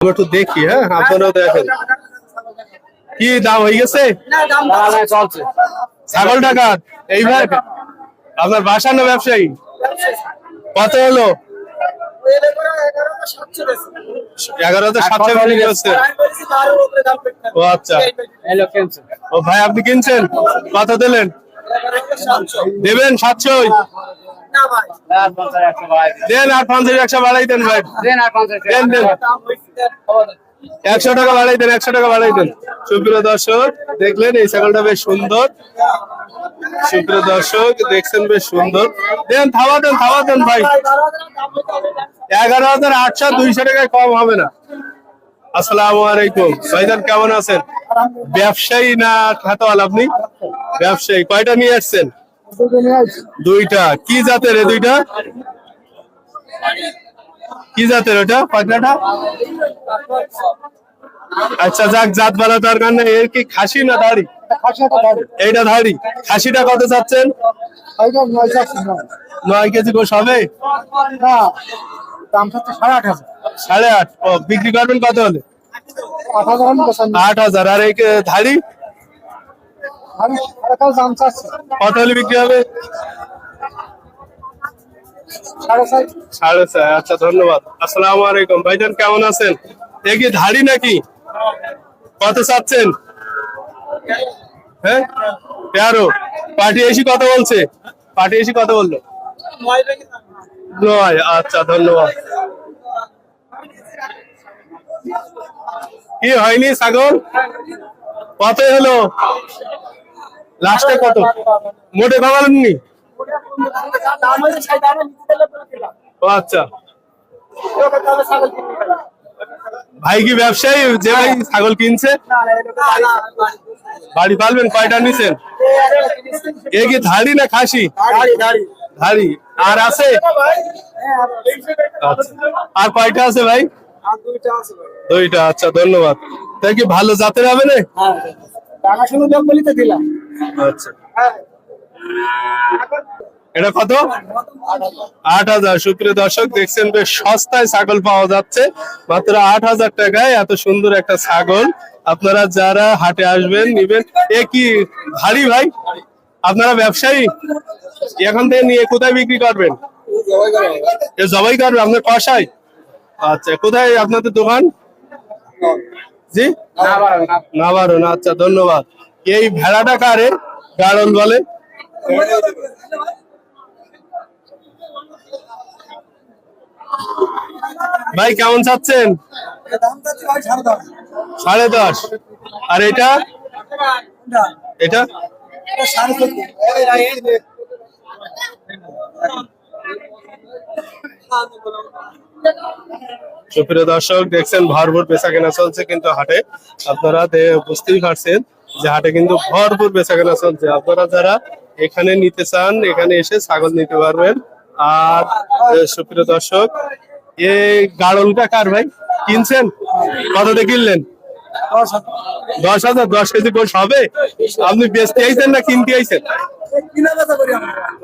একটু দেখি হ্যাঁ? আপনারাও দেখেন। কি দাম হয়ে গেছে? ছাগল টাকা এই ভাই, আপনার বাসা না ব্যবসায়ী? কত হলো? এগারো হাজার সাতশো বিক্রি ও আচ্ছা। ও ভাই, আপনি কিনছেন? কত দিলেন? দেবেন সাতশোই? দেন আর পঞ্চাশ একশো বাড়াই দেন ভাই। দেন দেন একশো টাকা বাড়াই দেন একশো টাকা বাড়াই দেন। সুপ্রিয় দর্শক দেখলেন এই ছাগলটা বেশ সুন্দর। সুপ্রিয় দর্শক দেখছেন বেশ সুন্দর। দেন থাবা দেন থাবা দেন ভাই। এগারো হাজার আটশো দুইশো টাকায় কম হবে না। আসসালামু আলাইকুম। ভাইজান কেমন আছেন? ব্যবসায়ী না খাতওয়াল আপনি? ব্যবসায়ী কয়টা নিয়ে আসছেন? দুইটা। কি জাতের এ দুইটা? কি জাতের ওটা আচ্ছা যাক জাত বলা দরকার নেই এর কি খাসি না দাড়ি? এইটা ধাড়ি খাসিটা কত চাচ্ছেন? নয় কেজি গোস হবে? সাড়ে আট। ও বিক্রি করবেন কত হলে? আট হাজার। আর এই কে- ধাড়ি? কত হলে বিক্রি হবে? সাড়ে আচ্ছা ধন্যবাদ। আসসালামু আলাইকুম। ভাইজান কেমন আছেন? এ কি ধাড়ি নাকি? কত চাচ্ছেন? হ্যাঁ? তেরো। পার্টি এসি কত বলছে। পার্টি এসি কত বলল। নয় আচ্ছা ধন্যবাদ। কি হয়নি ছাগল? কত হলো? লাস্টে কত? মোটে কমালেননি আচ্ছা। ভাই কি ব্যবসায়ী? যে ভাই ছাগল কিনছে? বাড়ি পালবেন? কয়টা নিছেন? এ কি ধাড়ি না খাসি? ধাড়ি। আর আছে? আচ্ছা। আর কয়টা আছে ভাই? দুইটা আচ্ছা ধন্যবাদ। তাই কি ভালো জাতের হবে না? আচ্ছা। এটা কত? আট হাজার। সুপ্রিয় দর্শক দেখছেন বেশ সস্তায় ছাগল পাওয়া যাচ্ছে। মাত্র আট হাজার টাকায় এত সুন্দর একটা ছাগল। আপনারা যারা হাটে আসবেন নিবেন। এ কি ভারী ভাই? আপনারা ব্যবসায়ী? এখান থেকে নিয়ে কোথায় বিক্রি করবেন? এ জবাই করবে আপনার কষাই আচ্ছা কোথায় আপনাদের দোকান? জি? নাবারণ আচ্ছা ধন্যবাদ। এই ভেড়াটা কারে? গাড়ল বলে। ভাই, কেমন চাচ্ছেন? সাড়ে দশ। আর এটা? এটা? সুপ্রিয় দর্শক, দেখছেন ভরপুর পেশা কেনা চলছে কিন্তু হাটে। আপনারা বুঝতেই পারছেন যে কিন্তু ভরপুর বেচা কেনা চলছে। আপনারা যারা এখানে নিতে চান এখানে এসে ছাগল নিতে পারবেন। আর এ, সুপ্রিয় দর্শক এই গাড়লটা কার ভাই? কিনছেন? কততে কিনলেন? দশ হাজার। দশ কেজি গোস হবে? আপনি বেচতে আইছেন না কিনতে আইছেন?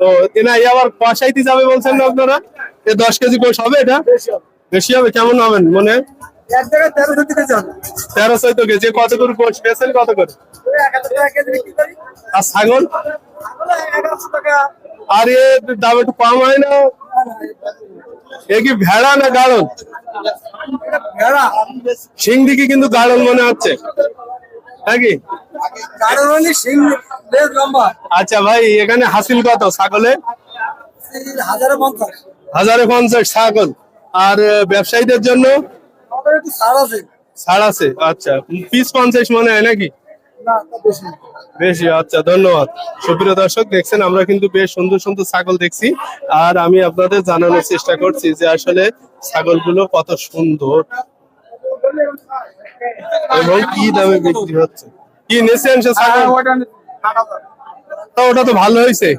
ও এনা আবার কষাইতে যাবে বলছেন না আপনারা? এ দশ কেজি গোস হবে এটা? বেশি হবে। কেমন হবেন মনে? হয়? তেরো চোদ্দ কেজি। কত করে গোস পেয়েছেন কত করে? আর ছাগল? আর এ দাম একটু কম হয় না? এ কি ভেড়া না গাড়ল? সিং দিকে কিন্তু গাড়ল মনে হচ্ছে। নাকি আচ্ছা ভাই এখানে হাসিল কত ছাগলে? হাজারে পঞ্চাশ ছাগল। আর ব্যবসায়ীদের জন্য? ছাড় আছে। আচ্ছা পিস পঞ্চাশ মনে হয় নাকি? বেশি আচ্ছা ধন্যবাদ। সুপ্রিয় দর্শক দেখছেন আমরা কিন্তু বেশ সুন্দর সুন্দর ছাগল দেখছি। আর আমি আপনাদের জানানোর চেষ্টা করছি যে আসলে ছাগলগুলো কত সুন্দর এবং কি দামে বিক্রি হচ্ছে। কি নেছেন সে ছাগল? তো ওটা তো ভালো হয়েছে।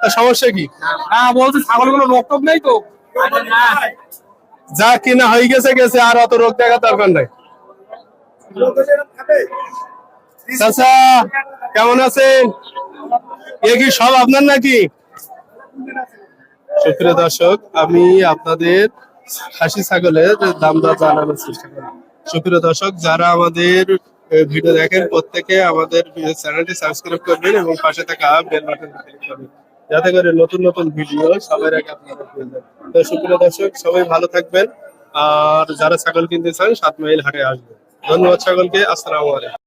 তা সমস্যা কি? হ্যাঁ বলছে ছাগলগুলো নেই তো। যা কিনা হয়ে গেছে গেছে, আর অত রোগ দেখা দরকার নাই। কেমন আছেন? এ কি সব আপনার নাকি? সুপ্রিয় দর্শক, আমি আপনাদের খাসি ছাগলের দাম দর জানানোর চেষ্টা করি সুপ্রিয় দর্শক, যারা আমাদের ভিডিও দেখেন, প্রত্যেকে আমাদের চ্যানেলটি সাবস্ক্রাইব করবেন এবং পাশে থাকা বেল বাটনটি ক্লিক করবেন। যাতে করে নতুন নতুন ভিডিও সবাই আগে আপনারা তো সুপ্রিয় দর্শক, সবাই ভালো থাকবেন। আর যারা ছাগল কিনতে চান, সাত মাইল হাটে আসবেন। ধন্যবাদ ছাগলকে। আসসালামু আলাইকুম।